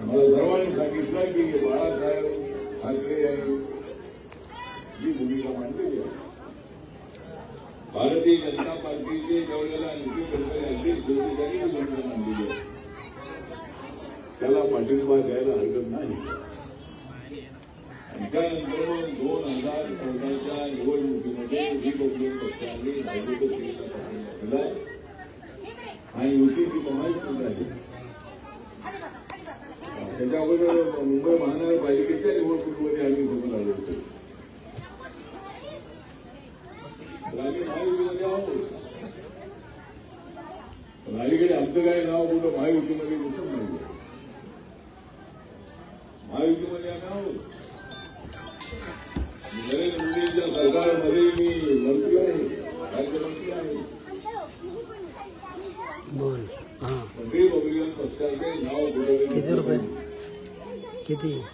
मला सर्वांनी सांगितलं की बाळासाहेब ठाकरे यांनी ही भूमिका मांडलेली आहे भारतीय जनता पार्टीचे ज्यावेळेला नितीन गडकरी अध्यक्ष होते त्यांनी ही भूमिका मांडलेली आहे त्याला पाठिंबा द्यायला हरकत नाही। आणि त्यानंतर मग दोन हजार चौदाच्या निवडणुकीमध्ये रिपब्लिकन पक्षाने भाजप सेनेला पाठिंबा दिलाय आणि युतीची महायुती झाली त्याच्या अगोदर मुंबई महानगरपालिकेच्या निवडणुकीमध्ये आम्ही सोबत आलो होतो महायुतीमध्ये आहोत. अलीकडे आमचं काय नाव कुठं महायुतीमध्ये दिसत नाही. महायुतीमध्ये आम्ही आहोत. नरेंद्र मोदींच्या सरकारमध्ये मी मंत्री आहे राज्यमंत्री आहे. बोल हां. नाव कुठे किती रुपये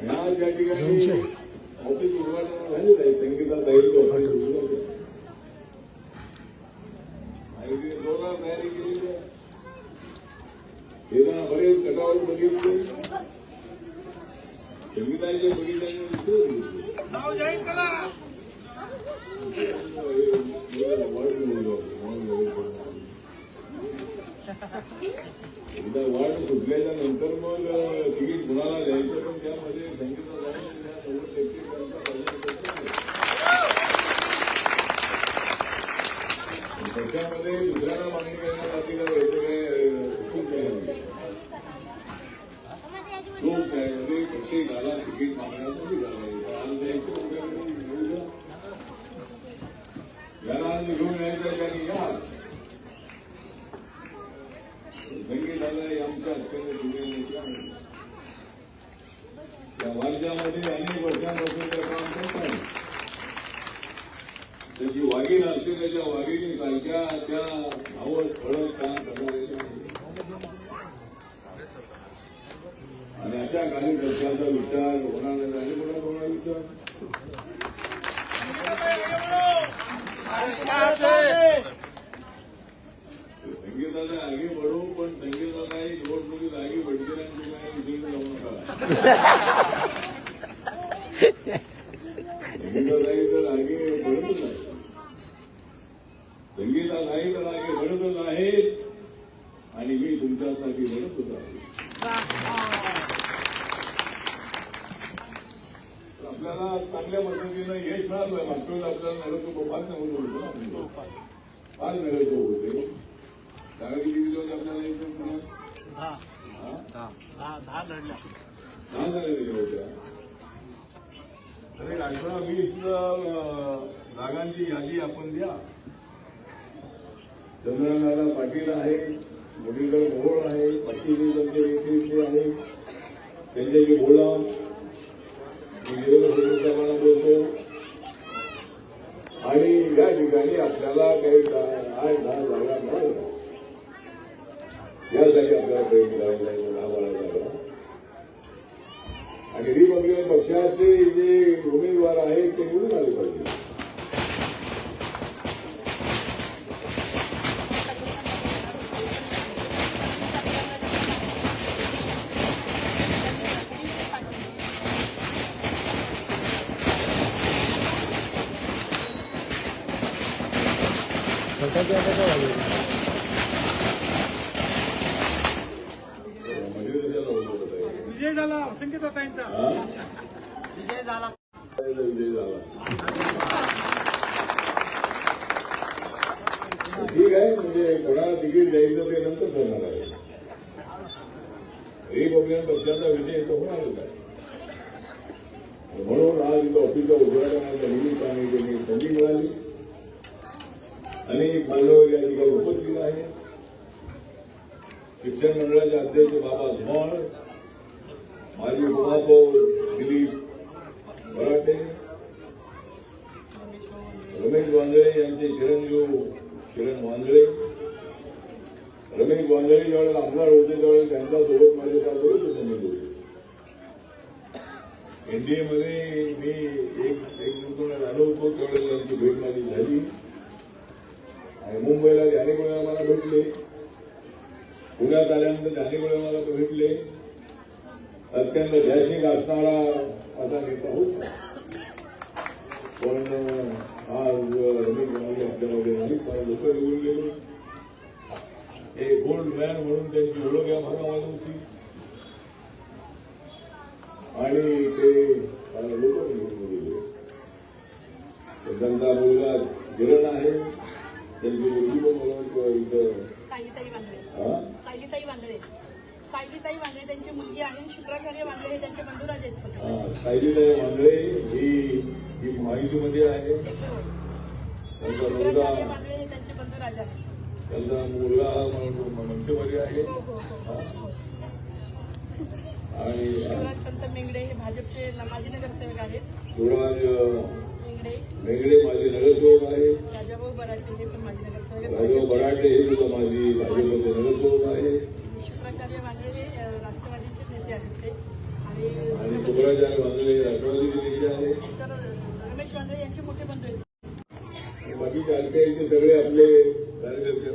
किती ह्या त्या ठिकाणी दोनशे. ऑफिस उद्घाटन झालेलं आहे संगीता एकदा वाढ सुटल्याच्या नंतर मग तिकीट कुणाला द्यायचं पण त्यामध्ये त्याच्यामध्ये दुसऱ्यांना मागणी करण्यात आली का काय आहे म्हणजे प्रत्येकाला तिकीट आहे. आज द्यायचं याला आज घेऊन यायचं त्यांनी या संगीताला हे आमच्या अत्यंत जुने त्या राज्यामध्ये अनेक वर्षांपासून ते काम करत आहे. त्याची वाघीण असलेल्या ज्या वाघिणी सारख्या त्या धावत पळत काम करणाऱ्या आणि अशा कार्यकर्त्यांचा विचार होणार नाही. आणि कोणा कोणा विचार? संगीता नाही तर आगे बढ़तच आहेत आणि मी तुमच्यासाठी लढतच आहे आपल्याला चांगल्या पद्धतीनं यश मिळालं मागच्या वेळेला आपल्याला नगर फार नगर होतो ना आपण. फार नगर होते जागा किती दिली होती आपल्याला इथून पुण्यात अरे हा? अठरा वीस जागांची यादी आपण द्या. चंद्रनाथ पाटील आहे मुरलीधर भोळ आहे पाटील त्यांचे नेतृत्व आहे त्यांच्याशी बोला मी देवेंद्र बोलतो आणि या ठिकाणी आपल्याला काही दहा- आठ दहा जागा मिळाल्या यासाठी आपल्याला प्रयत्न करायला लागेल दहा बारा जागा आणि रिपब्लिकन पक्षाचे जे उमेदवार आहेत ते निवडून आले पाहिजे फटाके आता काय वाजवले? मध्ये त्याला बोलवत आहे. विजय झाला संगीता ताईंचा विजय झाला ठीक आहे म्हणजे कोणाला तिकीट द्यायचं ते नंतर ठरणार आहे रिपब्लिकन पक्षाचा विजय तो होणारच आहे म्हणून आज इथं ऑफिसच्या उद्घाटनाच्या निमित्ताने त्यांनी संधी मिळाली अनेक मान्यवर या ठिकाणी उपस्थित आहे शिक्षण मंडळाचे अध्यक्ष बाबा धुमाळ माझे उपमहापौर दिलीप मराठे रमेश वांजळे यांचे चिरंजीव किरण वांजळे रमेश वांजळे ज्यावेळेला आमदार होते त्यावेळेला त्यांच्यासोबत माझे त्याबरोबर संबंध होते एनडीए मी एक एक निवडून आलो होतो त्यावेळेला त्यांची भेट माझी झाली. आणि मुंबईला ध्याने कोणाला मला भेटले पुण्यात आल्यानंतर जानेवारी मला भेटले अत्यंत डॅशिंग असणारा असा नेता होता. पण आज रमेश म्हणाले आपल्यामध्ये नाही कारण लोक निवडून गेले. एक गोल्ड मॅन म्हणून त्यांची ओळख या भागामध्ये होती. आणि ते लोक निवडून गेले. त्यांचा मुलगा किरण आहे. त्यांची मुलगी पण वाटतं इथं सायलीताई वांद्रे त्यांची मुलगी आहे शुक्राचार्य वांद्रे हे त्यांचे बंधुराज आहेत. हा, सायलीताई मांजरे ही माहितीमध्ये आहे. त्यांचा वांद्रे हे त्यांचे बंधुराज आहेत. त्यांचा मुलगा मनसेमध्ये आहे. हो हो हो. आणि शिवराज पंत मेंगडे हे भाजपचे माजी नगरसेवक आहेत. शिवराज मेंगडे. माझे नगरसेवक आहे. राजाभाऊ बराटे हे पण माजी नगरसेवक आहेत. बराटे हे सुद्धा माझी भाजपचे नगरसेवक आहे हे अ, राष्ट्रवादीचे नेते आहेत ते. आणि आहे रमेश वांद्रे यांचे मोठे बंधू आहेत. सगळे आपले कार्यकर्ते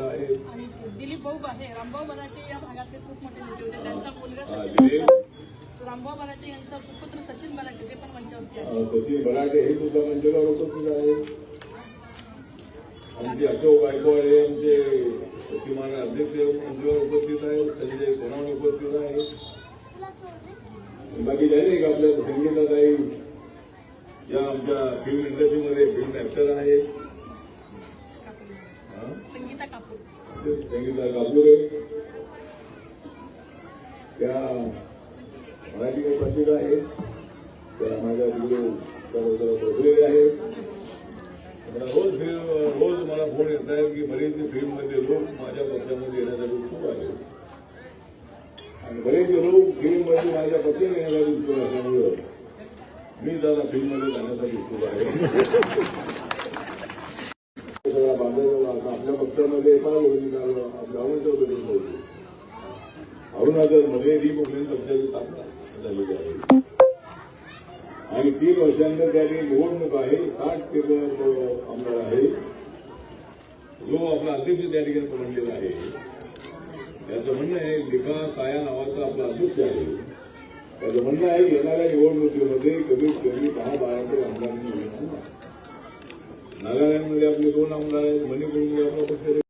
आहेत. आणि दिलीप भाऊ आहे रामभाऊ बराटे या भागातले खूप मोठे नेते होते. त्यांचा मुलगा सचिन रामभाऊ बराटे यांचा सुपुत्र सचिन बराटे ते पण मंचावरती आहे सचिन बराटे हे सुद्धा मंचकावर उपस्थित आहेत. आमचे अशोक गायकवाड हे आमचे पश्चिमान अध्यक्ष मंचावर उपस्थित आहेत संजय सोनावणे उपस्थित आहेत बाकी झाले का आपल्या संगीताताई या आमच्या फिल्म इंडस्ट्रीमध्ये फिल्म ऍक्टर आहेत हा? संगीता कापूर. संगीता कापुरे त्या मराठी पत्रिका आहेत त्या माझ्या तिकडे बसलेल्या आहेत मला रोज फिल्म रोज मला फोन येत आहेत की बरेचसे फिल्ममध्ये लोक माझ्या पक्षामध्ये येण्यासाठी उत्सुक आहेत आणि बरेचसे लोक फिल्ममध्ये माझ्या पक्षात येण्यासाठी उत्सुक असल्यामुळं मी दादा फिल्ममध्ये जाण्यासाठी उत्सुक आहे. सगळा बांधला आपल्या पक्षामध्ये फार होईल आपल्या अरुणाचल होती अरुणाचलमध्ये रिपब्लिकन पक्षाची स्थापना झालेली आहे. तीन वर्षांनंतर त्याने निवडणूक आहे साठ पेपर आमदार आहे. जो आपला अध्यक्ष त्या ठिकाणी बनवलेला आहे. त्याचं म्हणणं आहे लिखा साया नावाचा आपला अध्यक्ष आहे. त्याचं म्हणणं आहे येणाऱ्या निवडणुकीमध्ये कमीत कमी दहा बारा आमदारांनी नागालँडमध्ये आपले दोन आमदार आहेत मणिपूरमध्ये आपला पक्ष